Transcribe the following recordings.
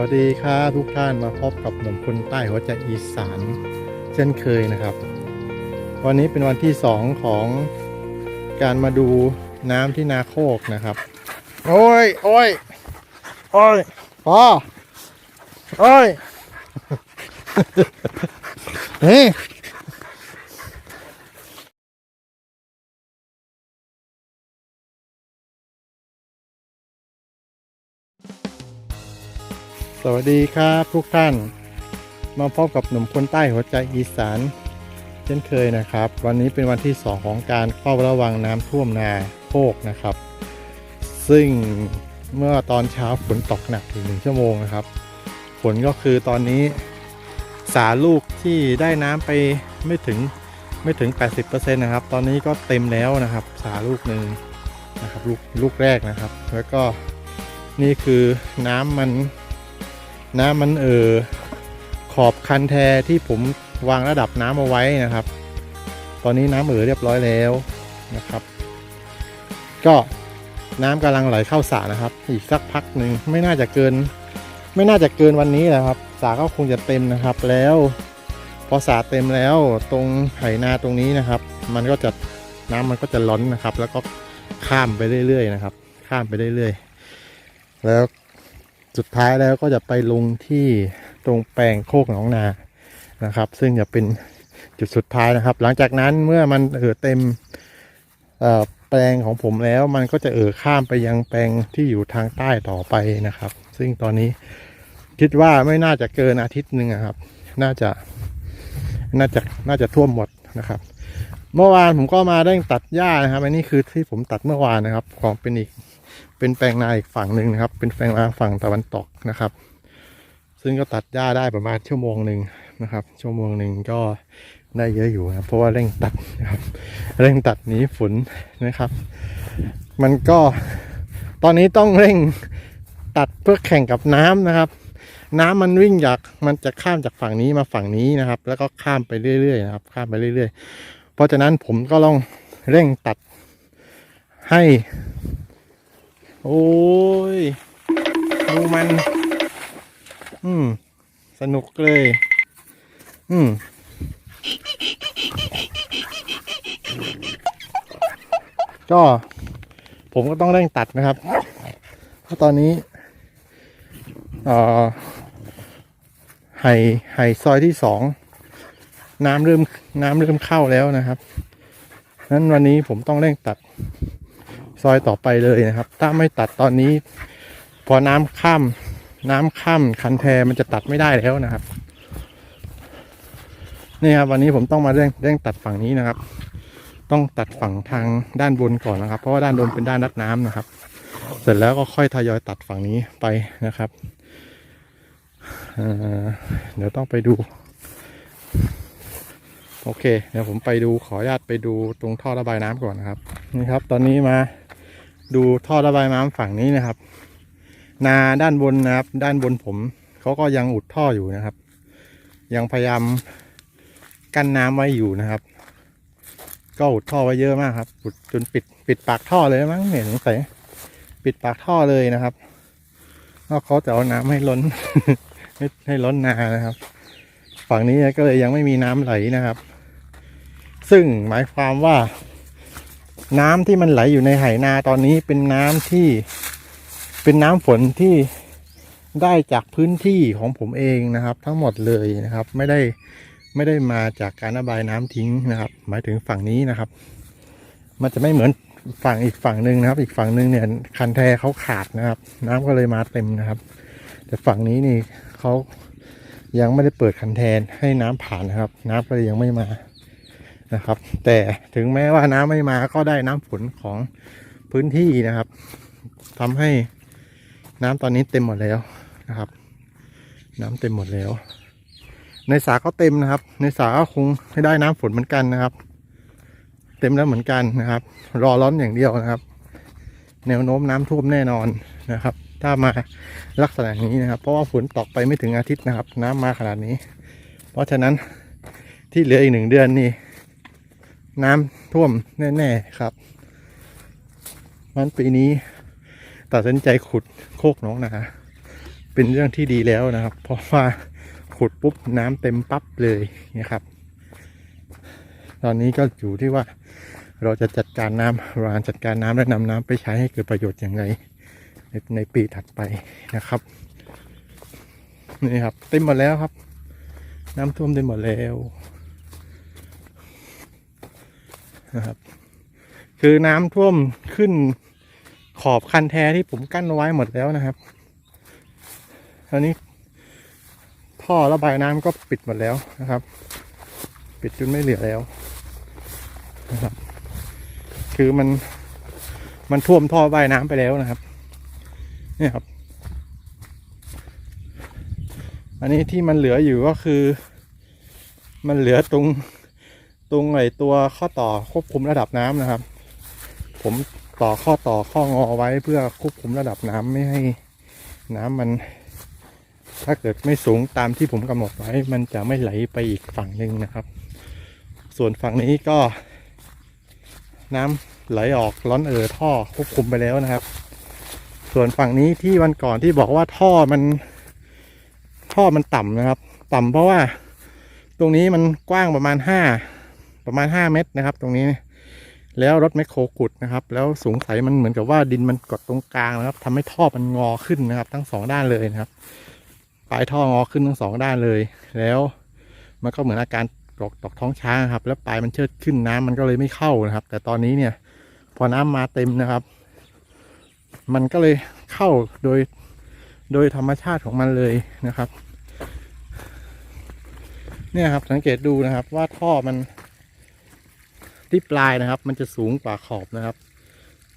วัสดีครับทุกท่านมาพบกับหนุ่มคนใต้หัวใจอีสานเช่นเคยนะครับ วันนี้เป็นวันที่สองของการมาดูน้ำที่นาโคกนะครับ โอ้ยโอ้ยโอ้ยพ่อโอ้ยเฮ้ สวัสดีครับทุกท่าน มาพบกับหนุ่มคนใต้หัวใจอีสาน เช่นเคยนะครับ วันนี้เป็นวันที่ 2 ของการเฝ้าระวังน้ำท่วมนาโคกนะครับ ซึ่งเมื่อตอนเช้าฝนตกหนักถึงหนึ่งชั่วโมงนะครับผลก็คือตอนนี้สาลูกที่ได้น้ำไปไม่ถึงไม่ถึง 80%นะครับ ตอนนี้ก็เต็มแล้วนะครับ สาลูกหนึ่งนะครับลูกลูกแรกนะครับ แล้วก็นี่คือน้ำมัน น้ำมันเออขอบคันแทที่ผมวางระดับน้ำเอาไว้นะครับ ตอนนี้น้ำเออเรียบร้อยแล้วนะครับ ก็น้ำกำลังไหลเข้าสระนะครับ อีกสักพักหนึ่งไม่น่าจะเกิน ไม่น่าจะเกินวันนี้แหละครับสาก็คงจะเต็มนะครับแล้ว พอสาเต็มแล้วตรงไหนาตรงนี้นะครับ มันก็จะน้ำมันก็จะล้นนะครับ แล้วก็ข้ามไปเรื่อยๆนะครับ ข้ามไปเรื่อยๆแล้ว สุดท้ายแล้วก็จะไปลงที่ตรงแปลงโคกหนองนานะครับ ซึ่งจะเป็นจุดสุดท้ายนะครับ หลังจากนั้นเมื่อมันเออเต็มแปลงของผมแล้วมันก็จะเออข้ามไปยังแปลงที่อยู่ทางใต้ต่อไปนะครับ ซึ่งตอนนี้คิดว่าไม่น่าจะเกินอาทิตย์หนึ่งอะครับ น่าจะน่าจะน่าจะท่วมหมดนะครับ เมื่อวานผมก็มาได้ตัดหญ้านะครับอันนี้คือที่ผมตัดเมื่อวานนะครับ ของเป็นอีก เป็นแปลงนาอีกฝั่งหนึ่งนะครับ เป็นแปลงนาฝั่งตะวันตกนะครับ ซึ่งก็ตัดหญ้าได้ประมาณชั่วโมงหนึ่งนะครับ ชั่วโมงหนึ่งก็ได้เยอะอยู่นะครับเพราะว่าเร่งตัดนะครับ เร่งตัดหนีฝนนะครับ มันก็ตอนนี้ต้องเร่งตัดเพื่อแข่งกับน้ำนะครับ น้ำมันวิ่งจากมันจะข้ามจากฝั่งนี้มาฝั่งนี้นะครับ แล้วก็ข้ามไปเรื่อยๆนะครับ ข้ามไปเรื่อย ๆ เพราะฉะนั้นผมก็ลองเร่งตัดให้ โอ้ยดูมัน อืม สนุกเลย อืมก็ผมก็ต้องเร่งตัดนะครับ เพราะตอนนี้เอ่อไห่ไห่ซอยที่สองน้ำเริ่มน้ำเริ่มเข้าแล้วนะครับนั้นวันนี้ผมต้องเร่งตัด ซอยต่อไปเลยนะครับ ถ้าไม่ตัดตอนนี้ พอน้ำข้าม น้ำข้ามคันแทมันจะตัดไม่ได้แล้วนะครับ นี่ครับวันนี้ผมต้องมาเร่งเร่งตัดฝั่งนี้นะครับ ต้องตัดฝั่งทางด้านบนก่อนนะครับ เพราะว่าด้านบนเป็นด้านรับน้ำนะครับ เสร็จแล้วก็ค่อยทยอยตัดฝั่งนี้ไปนะครับเเดี๋ยวต้องไปดู โอเค เดี๋ยวผมไปดูขออนุญาตไปดูตรงท่อระบายน้ำก่อนนะครับ นี่ครับ ตอนนี้มา ดูท่อระบายน้ำฝั่งนี้นะครับ นาด้านบนนะครับ ด้านบนผมเขาก็ยังอุดท่ออยู่นะครับ ยังพยายามกั้นน้ำไว้อยู่นะครับ ก็อุดท่อไว้เยอะมากครับอุดจนปิดปิดปากท่อเลยมั้งเนี่ยสงสัยปิดปากท่อเลยนะครับเพราะเขาจะเอาน้ำให้ล้นให้ให้ล้นนานะครับ ฝั่งนี้ก็เลยยังไม่มีน้ำไหลนะครับ ซึ่งหมายความว่า น้ำที่มันไหลอยู่ในไหนาตอนนี้เป็นน้ำที่เป็นน้ำฝนที่ได้จากพื้นที่ของผมเองนะครับ ทั้งหมดเลยนะครับ ไม่ได้ไม่ได้มาจากการระบายน้ำทิ้งนะครับ หมายถึงฝั่งนี้นะครับ มันจะไม่เหมือนฝั่งอีกฝั่งหนึ่งนะครับ อีกฝั่งหนึ่งเนี่ยคันแทเขาขาดนะครับ น้ำก็เลยมาเต็มนะครับ แต่ฝั่งนี้นี่เขายังไม่ได้เปิดคันแทนให้น้ำผ่านนะครับ น้ำก็เลยยังไม่มา นะครับ แต่ถึงแม้ว่าน้ำไม่มาก็ได้น้ำฝนของพื้นที่นะครับทำให้น้ำตอนนี้เต็มหมดแล้วนะครับ น้ำเต็มหมดแล้ว ในสาก็เต็มนะครับ ในสาก็คงให้ได้น้ำฝนเหมือนกันนะครับ เต็มแล้วเหมือนกันนะครับ รอร้อนอย่างเดียวนะครับ แนวโน้มน้ำท่วมแน่นอนนะครับ ถ้ามาลักษณะนี้นะครับ เพราะว่าฝนตกไปไม่ถึงอาทิตย์นะครับ น้ำมาขนาดนี้ เพราะฉะนั้นที่เหลืออีกหนึ่งเดือนนี่ น้ำท่วมแน่ๆครับมันปีนี้ตัดสินใจขุดโคกน้องนาเป็นเรื่องที่ดีแล้วนะครับ เพราะว่าขุดปุ๊บน้ำเต็มปั๊บเลยนะครับ ตอนนี้ก็อยู่ที่ว่าเราจะจัดการน้ำเราจัดการน้ำและนำน้ำไปใช้ให้เกิดประโยชน์อย่างไรในในปีถัดไปนะครับนี่ครับ เต็มหมดแล้วครับ น้ำท่วมเต็มหมดแล้ว นะครับ คือน้ำท่วมขึ้นขอบคันแท้ที่ผมกั้นไว้หมดแล้วนะครับตอนนี้ท่อระบายน้ำก็ปิดหมดแล้วนะครับ ปิดจนไม่เหลือแล้วนะครับ คือมันมันท่วมท่อระบายน้ำไปแล้วนะครับเนี่ยครับ อันนี้ที่มันเหลืออยู่ก็คือ มันเหลือตรง ตรงไอ้ตัวข้อต่อควบคุมระดับน้ำนะครับ ผมต่อข้อต่อข้องอไว้เพื่อควบคุมระดับน้ำไม่ให้น้ำมัน ถ้าเกิดไม่สูงตามที่ผมกำหนดไว้ มันจะไม่ไหลไปอีกฝั่งหนึ่งนะครับ ส่วนฝั่งนี้ก็ น้ำไหลออกล้อนเอ่อท่อควบคุมไปแล้วนะครับ ส่วนฝั่งนี้ที่วันก่อนที่บอกว่าท่อมันท่อมันต่ำนะครับ ต่ำเพราะว่า ตรงนี้มันกว้างประมาณห้า ประมาณห้าเมตรนะครับ ตรงนี้แล้วรถแมคโครขุดนะครับ แล้วสูงใสมันเหมือนกับว่าดินมันกดตรงกลางนะครับทำให้ท่อมันงอขึ้นนะครับ ทั้งสองด้านเลยนะครับปลายท่องอขึ้นทั้งสองด้านเลย แล้วมันก็เหมือนอาการตกตกท้องช้างครับ แล้วปลายมันเชิดขึ้นน้ำมันก็เลยไม่เข้านะครับ แต่ตอนนี้เนี่ย พอน้ำมาเต็มนะครับ มันก็เลยเข้าโดยโดยธรรมชาติของมันเลยนะครับ เนี่ยครับสังเกตดูนะครับว่าท่อมัน ที่ปลายนะครับ มันจะสูงกว่าขอบนะครับ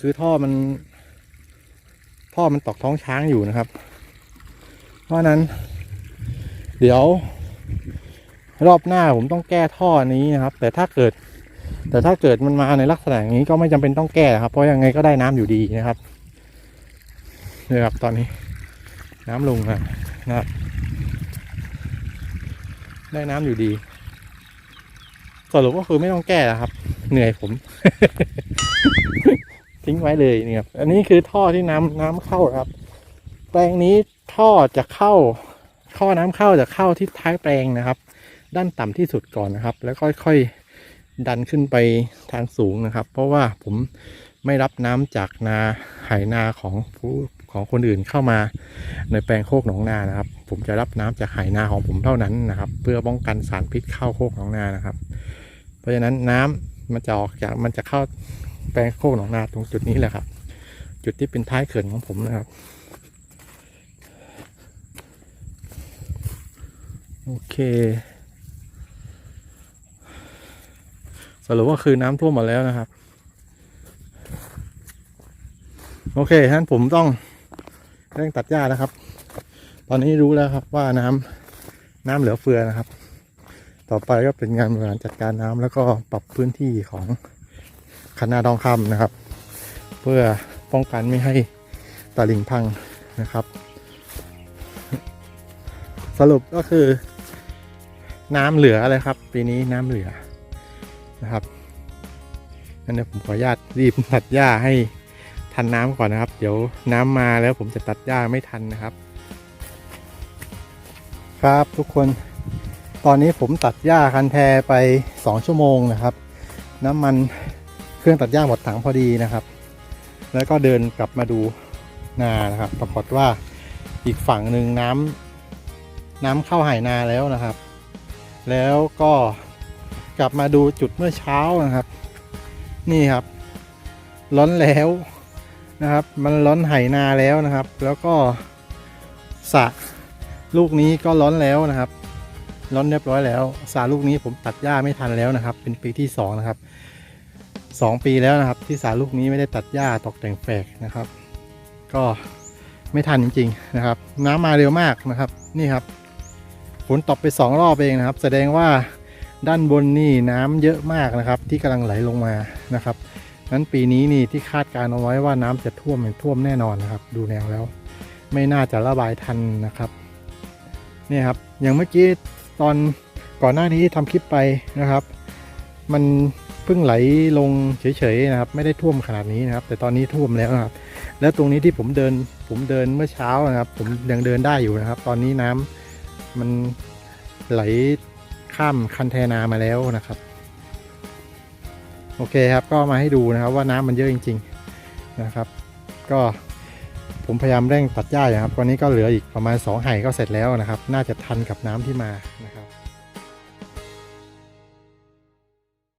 คือท่อมัน ท่อมันตอกท้องช้างอยู่นะครับ เพราะนั้น เดี๋ยว รอบหน้าผมต้องแก้ท่อนี้นะครับ แต่ถ้าเกิด แต่ถ้าเกิดมันมาในลักษณะอย่างนี้ก็ไม่จำเป็นต้องแก้ครับ เพราะยังไงก็ได้น้ำอยู่ดีนะครับนี่ครับตอนนี้ น้ำลงนะนะครับ ได้น้ำอยู่ดีสรุปก็คือไม่ต้องแก้แล้วครับ เหนื่อยผม ทิ้งไว้เลยนี่ครับ อันนี้คือท่อที่น้ำน้ำเข้าครับ แปลงนี้ท่อจะเข้า ท่อน้ำเข้าจะเข้าที่ท้ายแปลงนะครับ ด้านต่ำที่สุดก่อนนะครับ แล้วค่อยๆดันขึ้นไปทางสูงนะครับ เพราะว่าผมไม่รับน้ำจากนาไหนาของผู้ของคนอื่นเข้ามาในแปลงโคกหนองนานะครับ ผมจะรับน้ำจากไหนาของผมเท่านั้นนะครับ เพื่อป้องกันสารพิษเข้าโคกหนองนานะครับ เพราะฉะนั้นน้ำ มันจะออกจากมันจะเข้าแปลงโคกหนองนาตรงจุดนี้แหละครับ จุดที่เป็นท้ายเขื่อนของผมนะครับ โอเคสรุปว่าคือน้ำท่วมหมดแล้วนะครับ โอเคท่านผมต้องเร่งตัดหญ้านะครับ ตอนนี้รู้แล้วครับว่าน้ำน้ำเหลือเฟือนะครับ ต่อไปก็เป็นงานบริหารจัดการน้ำแล้วก็ปรับพื้นที่ของคณะทองคำนะครับ เพื่อป้องกันไม่ให้ตลิ่งพังนะครับ สรุปก็คือ น้ำเหลืออะไรครับ ปีนี้น้ำเหลือนะครับงั้นเดี๋ยวผมขออนุญาตรีบตัดหญ้าให้ทันน้ำก่อนนะครับ เดี๋ยวน้ำมาแล้วผมจะตัดหญ้าไม่ทันนะครับ ครับทุกคน ตอนนี้ผมตัดหญ้าคันแทไป 2 ชั่วโมงนะครับ น้ำมันเครื่องตัดหญ้าหมดถังพอดีนะครับ แล้วก็เดินกลับมาดูนานะครับ ปรากฏว่าอีกฝั่งหนึ่งน้ำน้ำเข้าไหนาแล้วนะครับ แล้วก็กลับมาดูจุดเมื่อเช้านะครับ นี่ครับ ล้นแล้วนะครับ มันล้นไหนาแล้วนะครับ แล้วก็สะลูกนี้ก็ล้นแล้วนะครับ ล้นเรียบร้อยแล้วสระลูกนี้ผมตัดหญ้าไม่ทันแล้วนะครับ เป็นปีที่สองนะครับสองปีแล้วนะครับ ที่สระลูกนี้ไม่ได้ตัดหญ้าตกแต่งแฝกนะครับ ก็ไม่ทันจริง ๆนะครับ น้ำมาเร็วมากนะครับ นี่ครับฝนตกไปสองรอบเองนะครับ แสดงว่าด้านบนนี่น้ำเยอะมากนะครับ ที่กำลังไหลลงมานะครับนั้นปีนี้นี่ที่คาดการเอาไว้ว่าน้ำจะท่วมท่วมแน่นอนนะครับ ดูแนวแล้ว ไม่น่าจะระบายทันนะครับนี่ครับอย่างเมื่อกี้ ตอนก่อนหน้านี้ที่ทำคลิปไปนะครับ มันเพิ่งไหลลงเฉยๆนะครับ ไม่ได้ท่วมขนาดนี้นะครับ แต่ตอนนี้ท่วมแล้วนะครับ แล้วตรงนี้ที่ผมเดินผมเดินเมื่อเช้านะครับ ผมยังเดินได้อยู่นะครับ ตอนนี้น้ำมันไหลข้ามคันแทนามาแล้วนะครับ โอเคครับก็มาให้ดูนะครับว่าน้ำมันเยอะจริง ๆนะครับ ก็ ผมพยายามเร่งตัดหญ้าอยู่ครับวันนี้ก็เหลืออีกประมาณ2ไห่ก็เสร็จแล้วนะครับ น่าจะทันกับน้ำที่มานะครับ